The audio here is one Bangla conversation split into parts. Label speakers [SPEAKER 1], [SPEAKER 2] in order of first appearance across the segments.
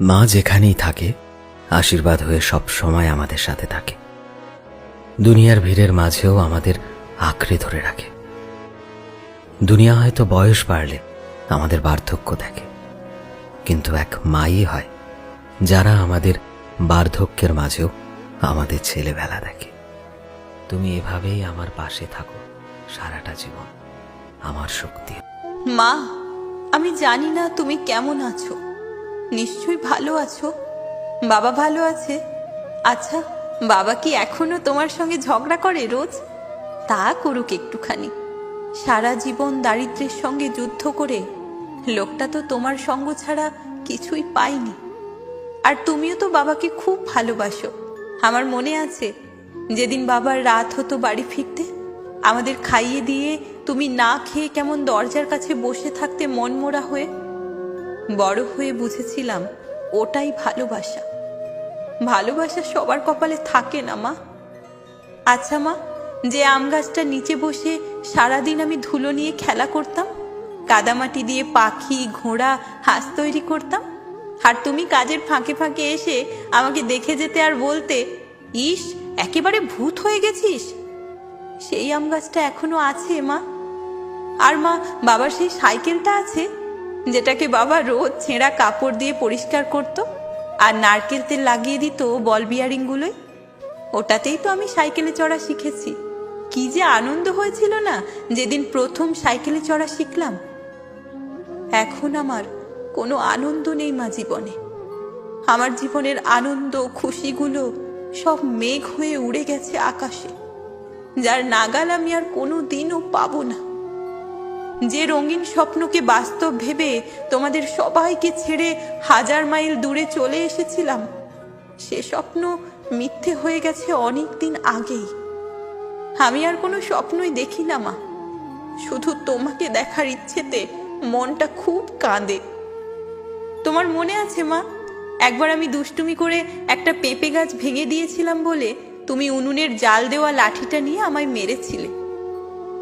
[SPEAKER 1] মা যেখানেই থাকে, আশীর্বাদ হয়ে সব সময় আমাদের সাথে থাকে। দুনিয়ার ভিড়ের মাঝেও আমাদের আঁকড়ে ধরে রাখে। দুনিয়া হয়তো বয়স বাড়লে আমাদের বার্ধক্য দেখে, কিন্তু এক মাই হয় যারা আমাদের বার্ধক্যের মাঝেও আমাদের ছেলেবেলা দেখে। তুমি এভাবেই আমার পাশে থাকো সারাটা জীবন, আমার শক্তি।
[SPEAKER 2] মা, আমি জানি না তুমি কেমন আছো। নিশ্চয়ই ভালো আছো। বাবা ভালো আছে? আচ্ছা বাবা কি এখনও তোমার সঙ্গে ঝগড়া করে রোজ? তা করুক একটুখানি। সারা জীবন দারিদ্র্যের সঙ্গে যুদ্ধ করে লোকটা তো তোমার সঙ্গ ছাড়া কিছুই পায়নি। আর তুমিও তো বাবাকে খুব ভালোবাসো। আমার মনে আছে, যেদিন বাবার রাত হতো বাড়ি ফিরতে, আমাদের খাইয়ে দিয়ে তুমি না খেয়ে কেমন দরজার কাছে বসে থাকতে মনমোরা হয়ে বড় হয়ে বুঝেছিলাম ওটাই ভালোবাসা। ভালোবাসা সবার কপালে থাকে না, মা। আচ্ছা মা, যে আম গাছটা নিচে বসে সারাদিন আমি ধুলো নিয়ে খেলা করতাম, কাদামাটি দিয়ে পাখি, ঘোড়া, হাঁস তৈরি করতাম, আর তুমি কাজের ফাঁকে ফাঁকে এসে আমাকে দেখে যেতে আর বলতে, ইস, একেবারে ভূত হয়ে গেছিস? সেই আম গাছটা এখনও আছে, মা। আর মা, বাবার সেই সাইকেলটা আছে? যেটাকে বাবা রোজ ছেঁড়া কাপড় দিয়ে পরিষ্কার করত আর নারকেল তেল লাগিয়ে দিত বল বিয়ারিংগুলোয়। ওটাতেই তো আমি সাইকেলে চড়া শিখেছি। কি যে আনন্দ হয়েছিল না যেদিন প্রথম সাইকেলে চড়া শিখলাম। এখন আমার কোনো আনন্দ নেই মা জীবনে। আমার জীবনের আনন্দ, খুশিগুলো সব মেঘ হয়ে উড়ে গেছে আকাশে। যার নাগাল আমি আর কোনো দিনও পাবো না। যে রঙিন স্বপ্নকে বাস্তব ভেবে তোমাদের সবাইকে ছেড়ে হাজার মাইল দূরে চলে এসেছিলাম, সে স্বপ্ন মিথ্যে হয়ে গেছে অনেক দিন আগেই। আমি আর কোনো স্বপ্নই দেখি না, মা। শুধু তোমাকে দেখার ইচ্ছেতে মনটা খুব কাঁদে। তোমার মনে আছে, মা, একবার আমি দুষ্টুমি করে একটা পেঁপে গাছ ভেঙে দিয়েছিলাম বলে তুমি উনুনের জাল দেওয়া লাঠিটা নিয়ে আমায় মেরেছিলে।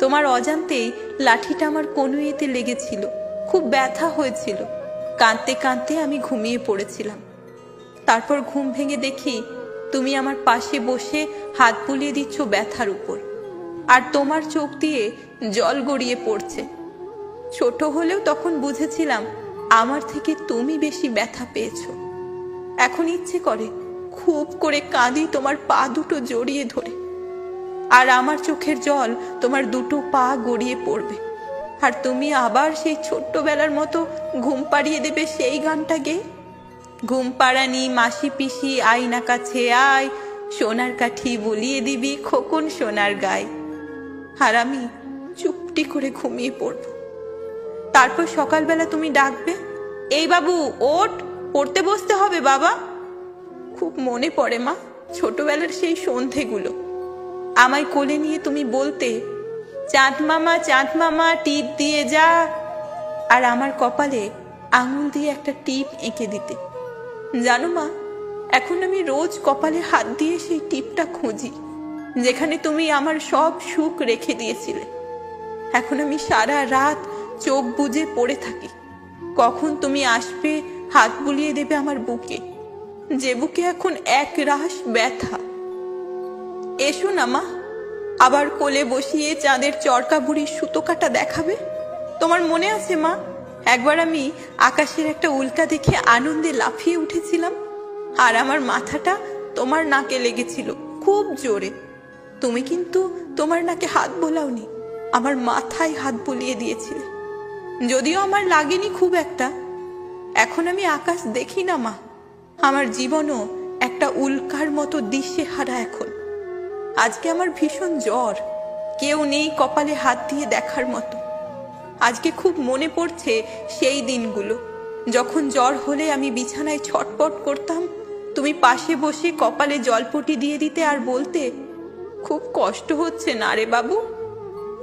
[SPEAKER 2] তোমার অজান্তেই লাঠিটা আমার কনুইতে লেগেছিল। খুব ব্যথা হয়েছিল। কাঁদতে কাঁদতে আমি ঘুমিয়ে পড়েছিলাম। তারপর ঘুম ভেঙে দেখি তুমি আমার পাশে বসে হাত বুলিয়ে দিচ্ছ ব্যথার উপর। আর তোমার চোখ দিয়ে জল গড়িয়ে পড়ছে। ছোট হলেও তখন বুঝেছিলাম আমার থেকে তুমি বেশি ব্যথা পেয়েছ। এখন ইচ্ছে করে খুব করে কাঁদি তোমার পা দুটো জড়িয়ে ধরে। আর আমার চোখের জল তোমার দুটো পা গড়িয়ে পড়বে। আর তুমি আবার সেই ছোট্টবেলার মতো ঘুম পাড়িয়ে দেবে সেই গানটা গেয়ে ঘুম পাড়ানি মাসি পিসি আয়না কাছে আয়, সোনার কাঠি বলিয়ে দিবি খোকন সোনার গায়ে। আর আমি চুপটি করে ঘুমিয়ে পড়ব। তারপর সকালবেলা তুমি ডাকবে, এই বাবু, ওঠ, পড়তে বসতে হবে বাবা। খুব মনে পড়ে মা, ছোটবেলার সেই সন্ধেগুলো। আমায় কোলে নিয়ে তুমি বলতে, চাঁদ মামা চাঁদ মামা, টিপ দিয়ে যা। আর আমার কপালে আঙুল দিয়ে একটা টিপ এঁকে দিতে। জানো মা, এখন আমি রোজ কপালে হাত দিয়ে সেই টিপটা খুঁজি, যেখানে তুমি আমার সব সুখ রেখে দিয়েছিলে। এখন আমি সারা রাত চোখ বুজে পড়ে থাকি। কখন তুমি আসবে, হাত বুলিয়ে দেবে আমার বুকে। যে বুকে এখন এক রাস ব্যথা। এসো না, মা। আবার কোলে বসিয়ে চাঁদের চরকা বুড়ির সুতো কাটা দেখাবে? তোমার মনে আছে, মা, একবার আমি আকাশের একটা উল্কা দেখে আনন্দে লাফিয়ে উঠেছিলাম, আর আমার মাথাটা তোমার নাকে লেগেছিল খুব জোরে। তুমি কিন্তু তোমার নাকে হাত বোলাওনি, আমার মাথায় হাত বুলিয়ে দিয়েছিলে। যদিও আমার লাগেনি খুব একটা। এখন আমি আকাশ দেখি না, মা। আমার জীবনও একটা উল্কার মতো দিশে হারা এখন। আজকে আমার ভীষণ জ্বর। কেউ নেই কপালে হাত দিয়ে দেখার মতো। আজকে খুব মনে পড়ছে সেই দিনগুলো। যখন জ্বর হলে আমি বিছানায় ছটপট করতাম, তুমি পাশে বসে কপালে জলপটি দিয়ে দিতে আর বলতে, খুব কষ্ট হচ্ছে না রে বাবু?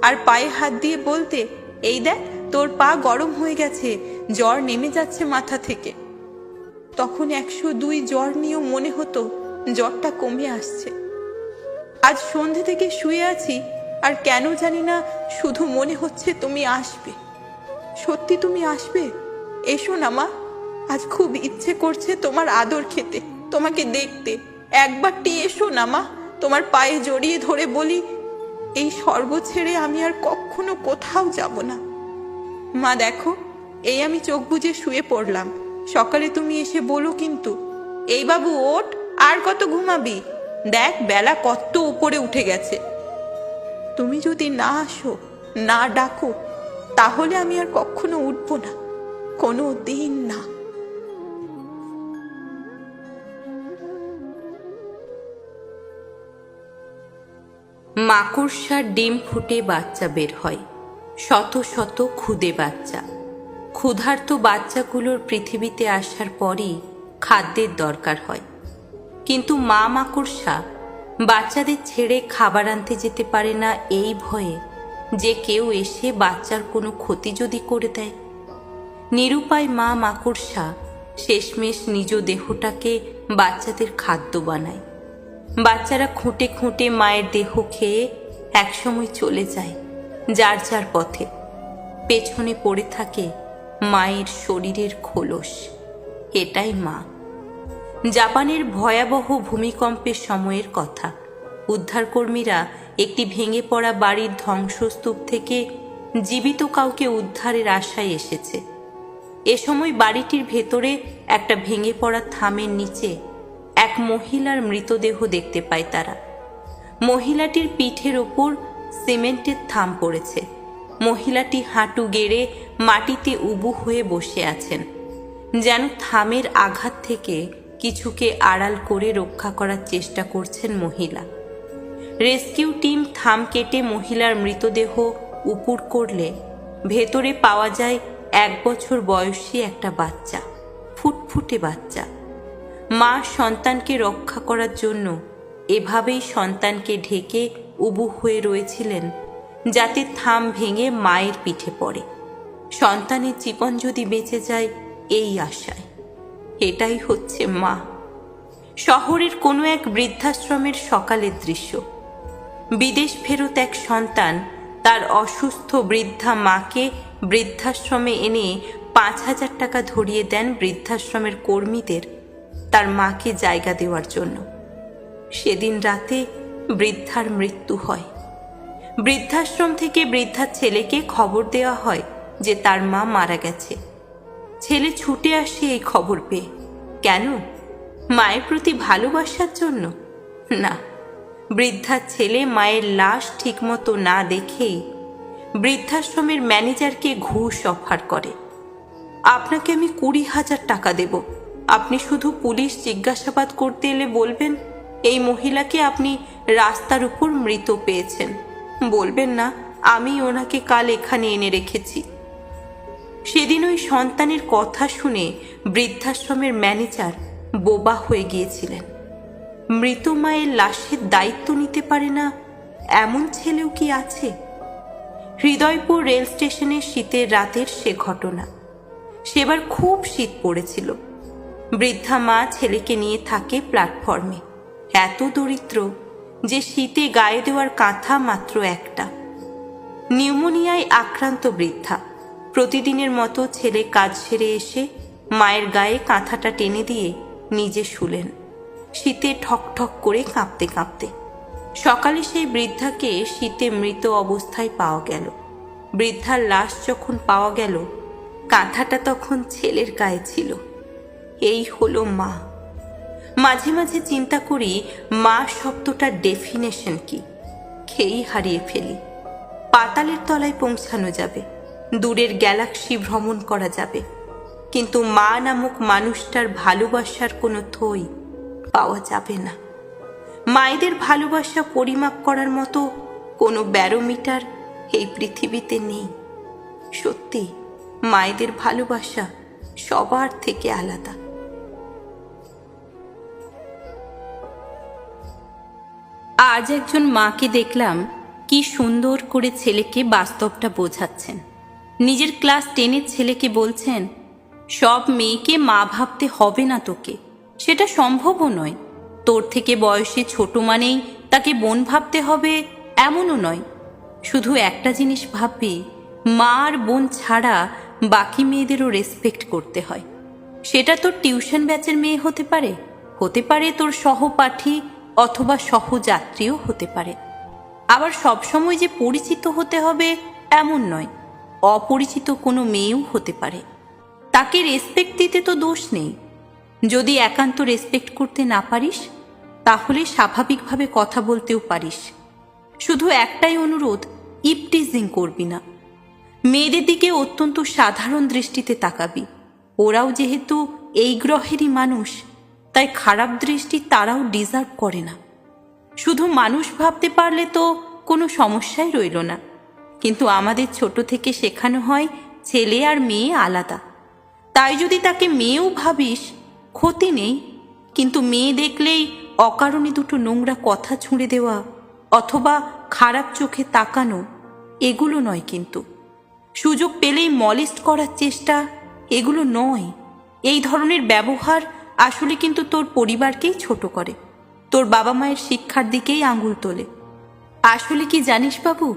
[SPEAKER 2] আর পায়ে হাত দিয়ে বলতে, এই দেখ, তোর পা গরম হয়ে গেছে, জ্বর নেমে যাচ্ছে মাথা থেকে। তখন একশো দুই জ্বর নিয়েও মনে হতো, জ্বরটা কমে আসছে। আজ সন্ধে থেকে শুয়ে আছি, আর কেন জানি না শুধু মনে হচ্ছে তুমি আসবে। সত্যি তুমি আসবে? এসো না মা।
[SPEAKER 3] আজ খুব ইচ্ছে করছে তোমার আদর খেতে, তোমাকে দেখতে। একবারটি এসো না মা। তোমার পায়ে জড়িয়ে ধরে বলি, এই স্বর্গ ছেড়ে আমি আর কখনো কোথাও যাব না। মা দেখো, এই আমি চোখ বুজে শুয়ে পড়লাম। সকালে তুমি এসে বলো কিন্তু, এই বাবু, ওঠ, আর কত ঘুমাবি? দেখ, বেলা কত উপরে উঠে গেছে। তুমি যদি না আসো, না ডাকো, তাহলে আমি আর কখনো উঠবো না, কোনো দিন না।
[SPEAKER 2] মাকড়সার ডিম ফুটে বাচ্চা বের হয়, শত শত ক্ষুদে বাচ্চা। ক্ষুধার্ত বাচ্চাগুলোর পৃথিবীতে আসার পরই খাদ্যের দরকার হয়। কিন্তু মা মাকড়সা বাচ্চাদের ছেড়ে খাবার আনতে যেতে পারে না এই ভয়ে যে কেউ এসে বাচ্চার কোনো ক্ষতি যদি করে দেয়। নিরুপায় মা মাকড়সা শেষমেশ নিজ দেহটাকে বাচ্চাদের খাদ্য বানায়। বাচ্চারা খুঁটে খুঁটে মায়ের দেহ খেয়ে একসময় চলে যায় যার যার পথে। পেছনে পড়ে থাকে মায়ের শরীরের খোলস। এটাই মা। জাপানের ভয়াবহ ভূমিকম্পের সময়ের কথা। উদ্ধারকর্মীরা একটি ভেঙে পড়া বাড়ির ধ্বংসস্তূপ থেকে জীবিত কাউকে উদ্ধারের আশায় এসেছে। এ সময় বাড়িটির ভেতরে একটা ভেঙে পড়া থামের নিচে এক মহিলার মৃতদেহ দেখতে পায় তারা। মহিলাটির পিঠের ওপর সিমেন্টের থাম পড়েছে। মহিলাটি হাঁটু গেড়ে মাটিতে উবু হয়ে বসে আছেন, যেন থামের আঘাত থেকে কিছুকে আড়াল করে রক্ষা করার চেষ্টা করছেন মহিলা। রেস্কিউ টিম থাম কেটে মহিলার মৃতদেহ উপুর করলে ভেতরে পাওয়া যায় এক বছর বয়সী একটা বাচ্চা, ফুটফুটে বাচ্চা। মা সন্তানকে রক্ষা করার জন্য এভাবেই সন্তানকে ঢেকে উবু হয়ে রয়েছিলেন, যাতে থাম ভেঙে মায়ের পিঠে পড়ে। সন্তানের জীবন যদি বেঁচে যায়, এই আশায়। এটাই হচ্ছে মা। শহরের কোনো এক বৃদ্ধাশ্রমের সকালের দৃশ্য। বিদেশ ফেরত এক সন্তান তার অসুস্থ বৃদ্ধা মাকে বৃদ্ধাশ্রমে এনে পাঁচ হাজার টাকা ধরিয়ে দেন বৃদ্ধাশ্রমের কর্মীদের তার মাকে জায়গা দেওয়ার জন্য। সেদিন রাতে বৃদ্ধার মৃত্যু হয়। বৃদ্ধাশ্রম থেকে বৃদ্ধার ছেলেকে খবর দেওয়া হয় যে তার মা মারা গেছে। ছেলে ছুটে আসে এই খবর পেয়ে। কেন? মায়ের প্রতি ভালোবাসার জন্য? না, বৃদ্ধার ছেলে মায়ের লাশ ঠিকমতো না দেখেই বৃদ্ধাশ্রমের ম্যানেজারকে ঘুষ অফার করে। আপনাকে আমি কুড়ি হাজার টাকা দেব। আপনি শুধু পুলিশ জিজ্ঞাসাবাদ করতে এলে বলবেন, এই মহিলাকে আপনি রাস্তার উপর মৃত পেয়েছেন। বলবেন না, আমি ওনাকে কাল এখানে এনে রেখেছি। সেদিন ওই সন্তানের কথা শুনে বৃদ্ধাশ্রমের ম্যানেজার বোবা হয়ে গিয়েছিলেন। মৃত মায়ের লাশের দায়িত্ব নিতে পারে না, এমন ছেলেও কি আছে? হৃদয়পুর রেল স্টেশনের শীতের রাতের সে ঘটনা। সেবার খুব শীত পড়েছিল। বৃদ্ধা মা ছেলেকে নিয়ে থাকে প্ল্যাটফর্মে। এত দরিদ্র যে শীতে গায়ে দেওয়ার কাঁথা মাত্র একটা। নিউমোনিয়ায় আক্রান্ত বৃদ্ধা। প্রতিদিনের মতো ছেলে কাজ সেরে এসে মায়ের গায়ে কাঁথাটা টেনে দিয়ে নিজে শুলেন। শীতে ঠক ঠক করে কাঁপতে কাঁপতে। সকালে সেই বৃদ্ধাকে শীতে মৃত অবস্থায় পাওয়া গেল। বৃদ্ধার লাশ যখন পাওয়া গেল, কাঁথাটা তখন ছেলের গায়ে ছিল। এই হলো মা। মাঝে মাঝে চিন্তা করি, মা শব্দটার ডেফিনেশন কি? খেয়েই হারিয়ে ফেলি। পাতালের তলায় পৌঁছানো যাবে। দূরের গ্যালাক্সি ভ্রমণ করা যাবে। কিন্তু মা নামক মানুষটার ভালোবাসার কোনো থই পাওয়া যাবে না। মায়েদের ভালোবাসা পরিমাপ করার মতো কোনো ব্যারোমিটার এই পৃথিবীতে নেই। সত্যি, মায়েদের ভালোবাসা সবার থেকে আলাদা। আজ একজন মাকে দেখলাম কি সুন্দর করে ছেলেকে বাস্তবটা বোঝাচ্ছেন। নিজের ক্লাস টেনের ছেলেকে বলছেন, সব মেয়েকে মা ভাবতে হবে না তোকে। সেটা সম্ভবও নয়। তোর থেকে বয়সে ছোট মানেই তাকে বোন ভাবতে হবে, এমনও নয়। শুধু একটা জিনিস ভাববি, মা আর বোন ছাড়া বাকি মেয়েদেরও রেসপেক্ট করতে হয়। সেটা তোর টিউশন ব্যাচের মেয়ে হতে পারে হতে পারে তোর সহপাঠী অথবা সহযাত্রীও হতে পারে। আবার সবসময় যে পরিচিত হতে হবে, এমন নয়। অপরিচিত কোনো মেয়েও হতে পারে। তাকে রেসপেক্ট দিতে তো দোষ নেই। যদি একান্ত রেসপেক্ট করতে না পারিস, তাহলে স্বাভাবিকভাবে কথা বলতেও পারিস। শুধু একটাই অনুরোধ, ইপটিজিং করবি না। মেয়েদের দিকে অত্যন্ত সাধারণ দৃষ্টিতে তাকাবি। ওরাও যেহেতু এই গ্রহেরই মানুষ, তাই খারাপ দৃষ্টি তারাও ডিজার্ভ করে না। শুধু মানুষ ভাবতে পারলে তো কোনো সমস্যাই রইল না। কিন্তু আমাদের ছোট থেকে শেখানো হয় ছেলে আর মেয়ে আলাদা। তাই যদি তাকে মেয়েও ভাবিস, ক্ষতি নেই। কিন্তু মেয়ে দেখলেই অকারণে দুটো নোংরা কথা ছুঁড়ে দেওয়া অথবা খারাপ চোখে তাকানো, এগুলো নয় কিন্তু। সুযোগ পেলেই মলেস্ট করার চেষ্টা, এগুলো নয়। এই ধরনের ব্যবহার আসলে কিন্তু তোর পরিবারকেই ছোট করে। তোর বাবা মায়ের শিক্ষার দিকেই আঙুল তোলে। আসলে কি জানিস বাবু?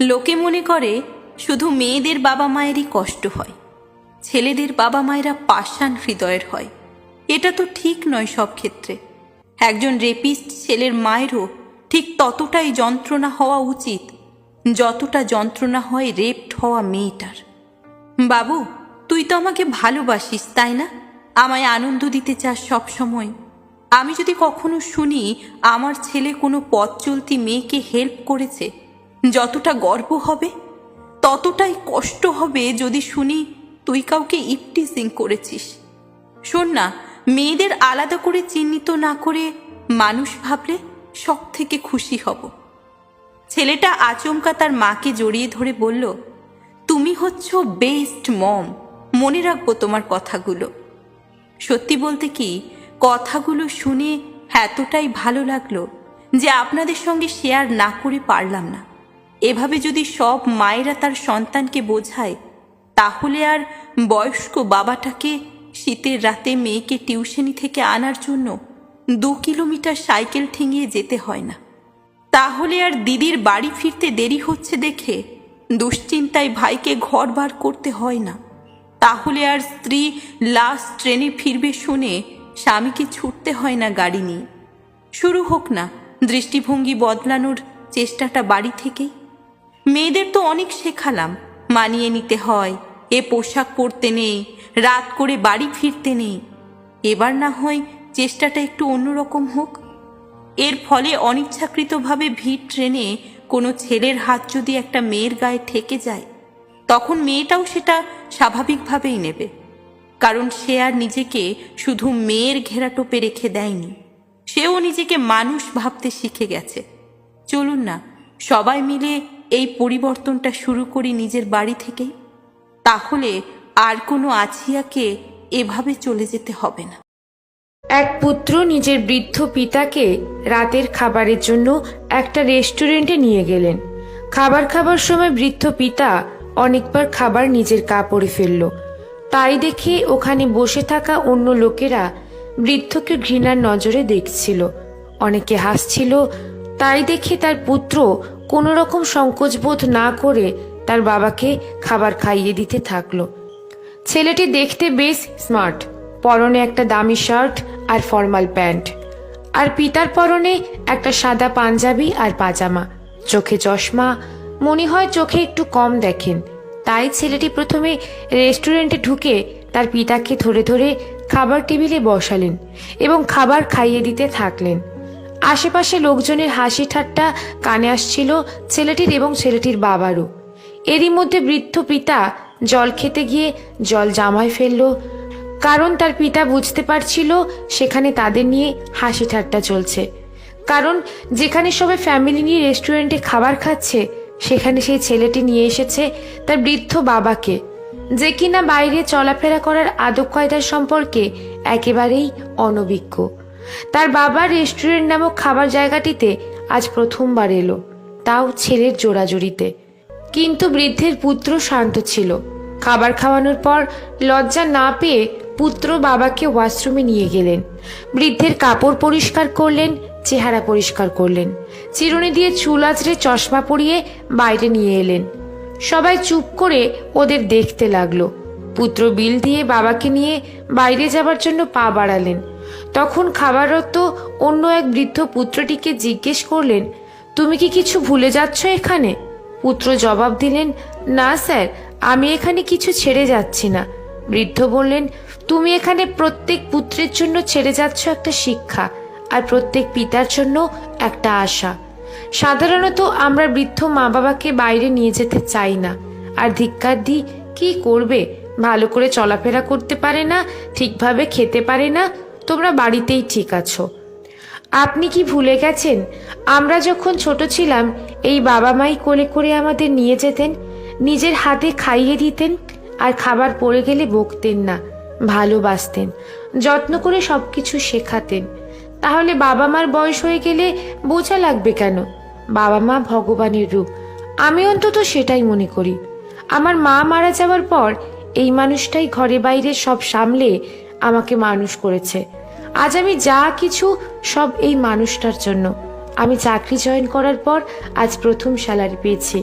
[SPEAKER 2] লোকে মনে করে শুধু মেয়েদের বাবা মায়েরই কষ্ট হয়, ছেলেদের বাবা মায়েরা পাষাণ হৃদয়ের হয়। এটা তো ঠিক নয় সব ক্ষেত্রে। একজন রেপিস্ট ছেলের মায়েরও ঠিক ততটাই যন্ত্রণা হওয়া উচিত, যতটা যন্ত্রণা হয় রেপড হওয়া মেয়েটার। বাবু, তুই তো আমাকে ভালোবাসিস, তাই না? আমায় আনন্দ দিতে চাস সব সময় আমি যদি কখনো শুনি আমার ছেলে কোনো পথ চলতি মেয়েকে হেল্প করেছে যতটা গর্ব হবে, ততটাই কষ্ট হবে যদি শুনি তুই কাউকে ইপটিজিং করেছিস। শোন না, মেয়েদের আলাদা করে চিহ্নিত না করে মানুষ ভাবলে সব থেকে খুশি হব। ছেলেটা আচমকা তার মাকে জড়িয়ে ধরে বলল, তুমি হচ্ছ বেস্ট মম, মনে রাখব তোমার কথাগুলো। সত্যি বলতে কি, কথাগুলো শুনে এতটাই ভালো লাগল যে আপনাদের সঙ্গে শেয়ার না করে পারলাম না। এভাবে যদি সব মায়েরা তার সন্তানকে বোঝায়, তাহলে আর বয়স্ক বাবাটাকে শীতের রাতে মেয়েকে টিউশনি থেকে আনার জন্য দু কিলোমিটার সাইকেল ঠেঙিয়ে যেতে হয় না। তাহলে আর দিদির বাড়ি ফিরতে দেরি হচ্ছে দেখে দুশ্চিন্তায় ভাইকে ঘর বার করতে হয় না। তাহলে আর স্ত্রী লাস্ট ট্রেনে ফিরবে শুনে স্বামীকে ছুটতে হয় না গাড়ি নিয়ে। শুরু হোক না দৃষ্টিভঙ্গি বদলানোর চেষ্টাটা বাড়ি থেকেই। মেয়েদের তো অনেক শেখালাম। মানিয়ে নিতে হয়। এ পোশাক পরতে নেই। রাত করে বাড়ি ফিরতে নেই। এবার না হয় চেষ্টাটা একটু অন্যরকম হোক। এর ফলে অনিচ্ছাকৃতভাবে ভিড় ট্রেনে কোনো ছেলের হাত যদি একটা মেয়ের গায়ে ঠেকে যায়, তখন মেয়েটাও সেটা স্বাভাবিকভাবেই নেবে। কারণ সে আর নিজেকে শুধু মেয়ের ঘেরাটোপে রেখে দেয়নি। সেও নিজেকে মানুষ ভাবতে শিখে গেছে। চলুন না, সবাই মিলে এই পরিবর্তনটা শুরু করি নিজের বাড়ি থেকেই, তাহলে আর কোনো আছিয়াকে এভাবে চলে যেতে হবে না।
[SPEAKER 4] এক পুত্র নিজের বৃদ্ধ পিতাকে রাতের খাবারের জন্য একটা রেস্টুরেন্টে নিয়ে গেলেন। খাবার খাবার সময় বৃদ্ধ পিতা অনেকবার খাবার নিজের কাপড়ে ফেলল। তাই দেখে ওখানে বসে থাকা অন্য লোকেরা বৃদ্ধকে ঘৃণার নজরে দেখছিল। অনেকে হাসছিল, তাই দেখে তার পুত্র কোনো রকম সংকোচবোধ না করে তার বাবাকে খাবার খাইয়ে দিতে থাকল। ছেলেটি দেখতে বেশ স্মার্ট, পরনে একটা দামি শার্ট আর ফর্মাল প্যান্ট। আর পিতার পরনে একটা সাদা পাঞ্জাবি আর পাজামা। চোখে চশমা, মনে হয় চোখে একটু কম দেখেন। তাই ছেলেটি প্রথমে রেস্টুরেন্টে ঢুকে তার পিতাকে ধরে ধরে খাবার টেবিলে বসালেন এবং খাবার খাইয়ে দিতে থাকলেন। আশেপাশে লোকজনের হাসি ঠাট্টা কানে আসছিল ছেলেটির এবং ছেলেটির বাবারও। এরই মধ্যে বৃদ্ধ পিতা জল খেতে গিয়ে জল জামায় ফেলল। কারণ তার পিতা বুঝতে পারছিল সেখানে তাদের নিয়ে হাসি ঠাট্টা চলছে। কারণ যেখানে সবাই ফ্যামিলি নিয়ে রেস্টুরেন্টে খাবার খাচ্ছে, সেখানে সেই ছেলেটি নিয়ে এসেছে তার বৃদ্ধ বাবাকে। যে কিনা বাইরে চলাফেরা করার আদব কায়দার সম্পর্কে একেবারেই অনভিজ্ঞ। তার বাবা রেস্টুরেন্ট নামক খাবার জায়গাটিতে আজ প্রথমবার এলো, তাও ছেলের জোড়াজুড়িতে। কিন্তু বৃদ্ধের পুত্র শান্ত ছিল। খাবার খাওয়ানোর পর লজ্জা না পেয়ে পুত্র বাবাকে ওয়াশরুমে নিয়ে গেলেন। বৃদ্ধের কাপড় পরিষ্কার করলেন, চেহারা পরিষ্কার করলেন। চিরুনি দিয়ে চুল আঁচড়ে চশমা পরিয়ে বাইরে নিয়ে এলেন। সবাই চুপ করে ওদের দেখতে লাগল। পুত্র বিল দিয়ে বাবাকে নিয়ে বাইরে যাবার জন্য পা বাড়ালেন। তখন খাবাররত অন্য এক বৃদ্ধ পুত্রটিকে জিজ্ঞেস করলেন, তুমি কি কিছু ভুলে যাচ্ছ এখানে? পুত্র জবাব দিলেন, না, স্যার, আমি এখানে কিছু ছেড়ে যাচ্ছি না। বৃদ্ধ বললেন, তুমি এখানে প্রত্যেক পুত্রের জন্য ছেড়ে যাচ্ছ একটা শিক্ষা আর প্রত্যেক পিতার জন্য একটা আশা। সাধারণত আমরা বৃদ্ধ মা বাবাকে বাইরে নিয়ে যেতে চাই না। আর ধিক্কার দিই কি করবে? ভালো করে চলাফেরা করতে পারে না, ঠিকভাবে খেতে পারে না তোমরা বাড়িতেই ঠিক আছো। আপনি কি ভুলে গেছেন? আমরা যখন ছোট ছিলাম, এই বাবা মাই কোলে করে আমাদের নিয়ে যেতেন, নিজের হাতে খাইয়ে দিতেন আর খাবার পড়ে গেলে বকতেন না, ভালোবাসতেন, যত্ন করে সব কিছু শেখাতেন। তাহলে বাবা মার বয়স হয়ে গেলে বোঝা লাগবে কেন? বাবা মা ভগবানের রূপ, আমি অন্তত সেটাই মনে করি। আমার মা মারা যাওয়ার পর এই মানুষটাই ঘরে বাইরে সব সামলে আমাকে মানুষ করেছে। আজ আমি যা কিছু সব এই মানুষটার জন্য। আমি চাকরি জয়েন করার পর আজ প্রথম স্যালারি পেয়েছি।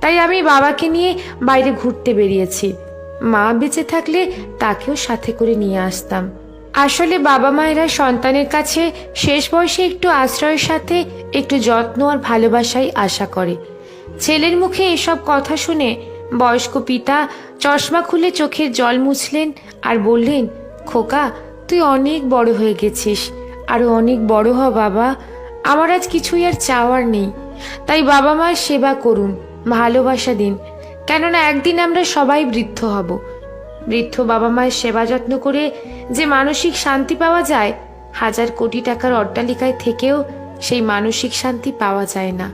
[SPEAKER 4] তাই আমি বাবাকে নিয়ে বাইরে ঘুরতে বেরিয়েছি। মা বেঁচে থাকলে তাকেও সাথে করে নিয়ে আসতাম। আসলে বাবা মায়েরা সন্তানের কাছে শেষ বয়সে একটু আশ্রয়ের সাথে একটু যত্ন আর ভালোবাসাই আশা করে। ছেলের মুখে এসব কথা শুনে বয়স্ক পিতা চশমা খুলে চোখের জল মুছলেন আর বললেন খোকা, তুই অনেক বড় হয়ে গেছিস। আরও অনেক বড় হ, বাবা। আমার আজ কিছুই আর চাওয়ার নেই। তাই বাবা মার সেবা করুন, ভালোবাসা দিন। কেননা একদিন আমরা সবাই বৃদ্ধ হব। বৃদ্ধ বাবা মায়ের সেবা যত্ন করে যে মানসিক শান্তি পাওয়া যায়, হাজার কোটি টাকার অট্টালিকায় থেকেও সেই মানসিক শান্তি পাওয়া যায় না।